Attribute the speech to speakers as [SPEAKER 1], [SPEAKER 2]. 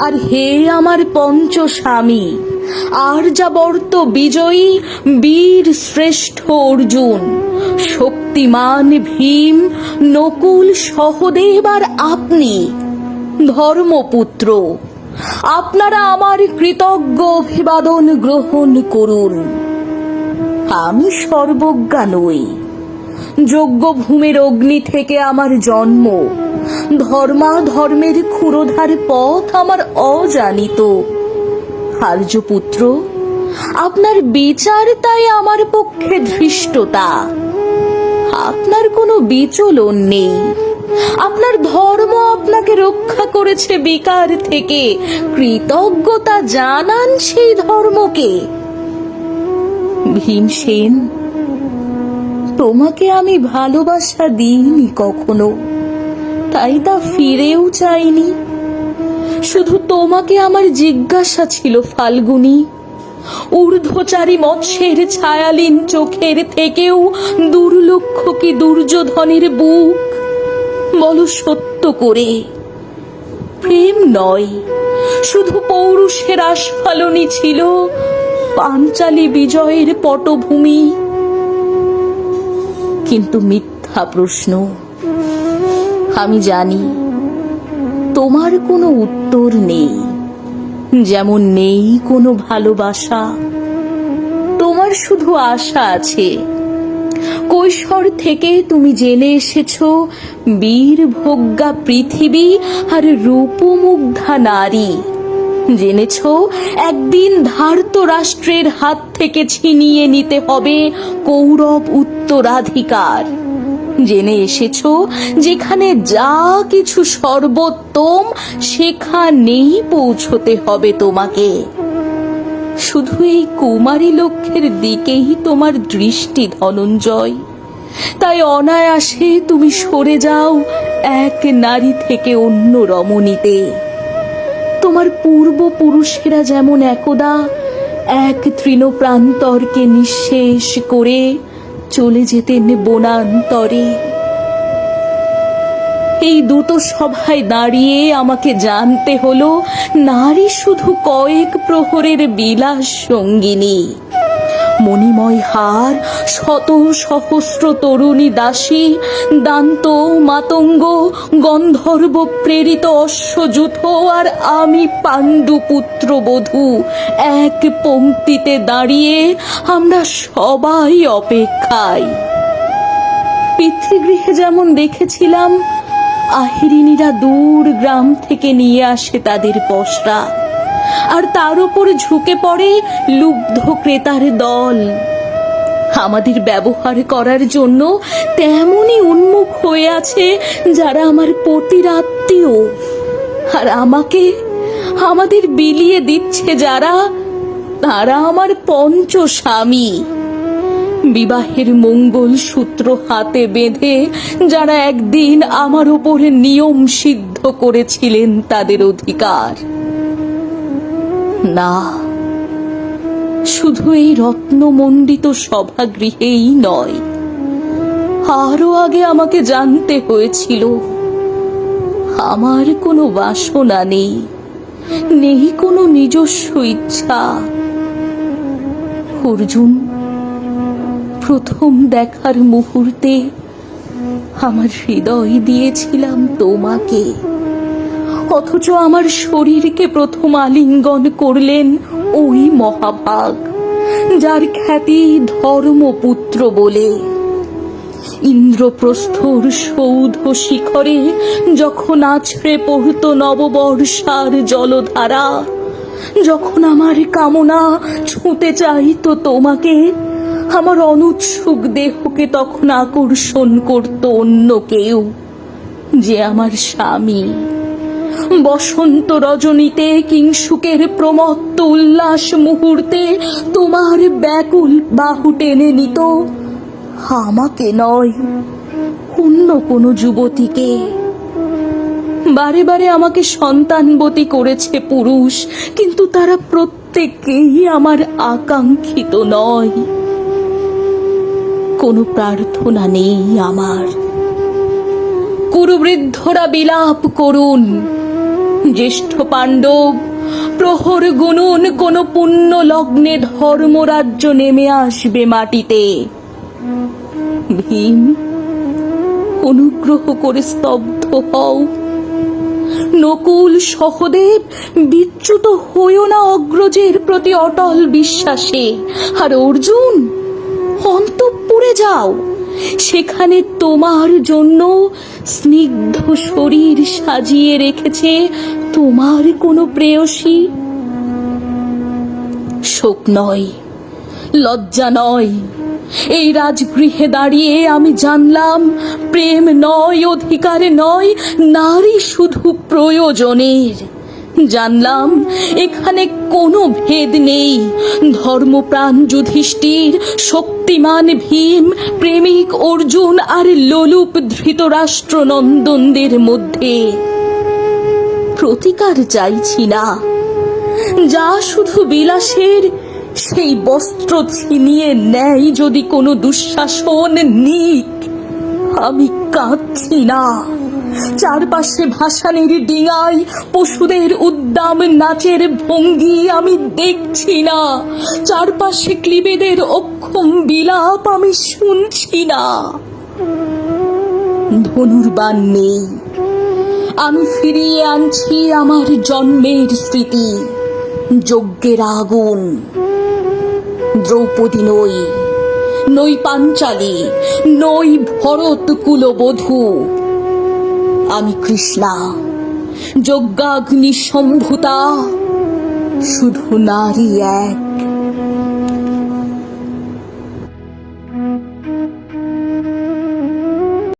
[SPEAKER 1] আর হে আমার পঞ্চ স্বামী আর যাবর্ত বিজয়ী বীর শ্রেষ্ঠ অর্জুন, শক্তিমান ভীম, নকুল সহদেব আর আপনি ধর্মপুত্র, আপনারা আমার কৃতজ্ঞ অভিবাদন গ্রহণ করুন। আমি সর্বজ্ঞা নই যজ্ঞভূমির অগ্নি থেকে আমার জন্ম। ধর্মা ধর্মের ক্ষুরোধার পথ আমার অজানিত। আর্যপুত্র, আপনার বিচার তাই আমার পক্ষে ধৃষ্টতা। আপনার কোনো বিচলন নেই। আপনার ধর্ম আপনাকে রক্ষা করেছে বিকার থেকে। কৃতজ্ঞতা জানান সেই ধর্মকে। ভীমসেন তোমাকে আমি ভালোবাসা দিইনি কখনো। তাই তা ফিরেও চাইনি। শুধু তোমাকে আমার জিজ্ঞাসা ছিল ফাল্গুনি। ঊর্ধ্বচারী মৎস্যের ছায়ালীন চোখের থেকেও দুর্লক্ষ কি দুর্যোধনের বুক? বলো সত্য করে। প্রেম নয়, শুধু পৌরুষের আস্ফালনই ছিল পাঞ্চালী বিজয়ের পটভূমি। কিন্তু মিথ্যা প্রশ্ন। আমি জানি, তোমার কোনো উত্তর নেই। যেমন নেই কোনো ভালোবাসা। তোমার শুধু আশা আছে। কৈশোর থেকে তুমি জেনে এসেছ বীর ভোগ্যা পৃথিবী আর রূপমুগ্ধা নারী। জেনেছ? একদিন ধার্ত রাষ্ট্রের হাত থেকে ছিনিয়ে নিতে হবে কৌরব উত্তরাধিকার। জেনে এসেছ? যেখানে যা কিছু সর্বোত্তম, সেখানেই পৌঁছতে হবে তোমাকে। শুধু এই কুমারী লক্ষ্যের দিকেই তোমার দৃষ্টি ধনঞ্জয়। তাই অনায়াসে তুমি সরে যাও এক নারী থেকে অন্য রমণীতে। তোমার পূর্বপুরুষেরা যেমন একদা এক তৃণপ্রান্তরকে নিঃশেষ করে চলে যেতেন বনান্তরে। এই দুটো সভায় দাঁড়িয়ে আমাকে জানতে হলো, নারী শুধু কয়েক প্রহরের বিলাস সঙ্গিনী। মণিময় হার, শত সহস্র তরুণী দাসী, দান্ত, মাতঙ্গ, গন্ধর্ব প্রেরিত অশ্বযুথ আর আমি পাণ্ডু পুত্র বধূ। এক পংক্তিতে দাঁড়িয়ে আমরা সবাই অপেক্ষায়। পিতৃগৃহে যেমন দেখেছিলাম, আহিরিনীরা দূর গ্রাম থেকে নিয়ে আসে তাদের পশরা আর তার উপর ঝুঁকে পড়ে লুব্ধ ক্রেতার দল। আমাদের ব্যবহার করার জন্য তেমনই উন্মুখ হয়ে আছে যারা আমার পতির আত্মীয়। আর আমাকে আমাদের বিলিয়ে দিচ্ছে যারা, তারা আমার পঞ্চ স্বামী। বিবাহের মঙ্গল সূত্র হাতে বেঁধে যারা একদিন আমার ওপরে নিয়ম সিদ্ধ করেছিলেন তাদের অধিকার। না, শুধু এই রত্নমণ্ডিত সভাগৃহেই নয় আরও আগে আমাকে জানতে হয়েছিল, আমার কোনো বাসনা নেই নেই কোনো নিজস্ব ইচ্ছা। অর্জুন, প্রথম দেখার মুহূর্তে আমার হৃদয় দিয়েছিলাম তোমাকে। অথচ আমার শরীরকে প্রথম আলিঙ্গন করলেন ওই মহাভাগ, যার খ্যাতি ধর্মপুত্র বলে। ইন্দ্রপ্রস্থর সৌধ শিখরে যখন আছড়ে পড়ত নববর্ষার জলধারা, যখন আমার কামনা ছুঁতে চাইত তোমাকে, আমার অনুৎসুক দেহকে তখন আকর্ষণ করত অন্য কেউ, যে আমার স্বামী। বসন্ত রজনীতে কিংসুকের প্রমত্ত উল্লাস মুহূর্তে তোমার ব্যাকুল বাহু টেনে নিত। আমাকে নয়, অন্য কোনো যুবতীকে। বারে বারে আমাকে সন্তানবতী করেছে পুরুষ, কিন্তু তারা প্রত্যেকেই আমার আকাঙ্ক্ষিত নয়। কোনো প্রার্থনা নেই আমার। কুরুবৃদ্ধরা বিলাপ করুন। জ্যেষ্ঠ পাণ্ডব, প্রহর গুনুন কোন পুণ্য লগ্নে ধর্মরাজ্য নেমে আসবে মাটিতে। ভীম, অনুগ্রহ করে স্তব্ধ হও। নকুল সহদেব, বিচ্যুত হইও না অগ্রজের প্রতি অটল বিশ্বাসে। আর অর্জুন, অন্তঃপুরে যাও। সেখানে তোমার জন্য স্নিগ্ধ শরীর সাজিয়ে রেখেছে তোমার কোনো প্রেয়সী? শোক নয়, লজ্জা নয়। এই রাজগৃহে দাঁড়িয়ে আমি জানলাম, প্রেম নয়, অধিকার নয়, নারী শুধু প্রয়োজনের। জানলাম, এখানে কোনো ভেদ নেই। ধর্মপ্রাণ যুধিষ্ঠির, শক্তিমান ভীম, প্রেমিক অর্জুন আর লোলুপ ধৃতরাষ্ট্র নন্দনদের মধ্যে। প্রতিকার চাইছি না। যা শুধু বিলাসের, সেই বস্ত্র ছিনিয়ে নেয় যদি কোনো দুঃশাসন নিক। আমি কাঁদছি না। চারপাশে ভাসানের ডিঙায় পশুদের উদ্দাম নাচের ভঙ্গি আমি দেখছি না। চারপাশে ক্লিবেদের অক্ষম বিলাপ আমি শুনছি না। ধনুর্বান নেই। আমি ফিরিয়ে আনছি আমার জন্মের স্মৃতি। যজ্ঞের আগুন। দ্রৌপদী নই। নই পাঞ্চালী। নই ভরত কুলবধূ আমি কৃষ্ণা। যজ্ঞাগ্নি সম্ভুতা শুধু নারী এক।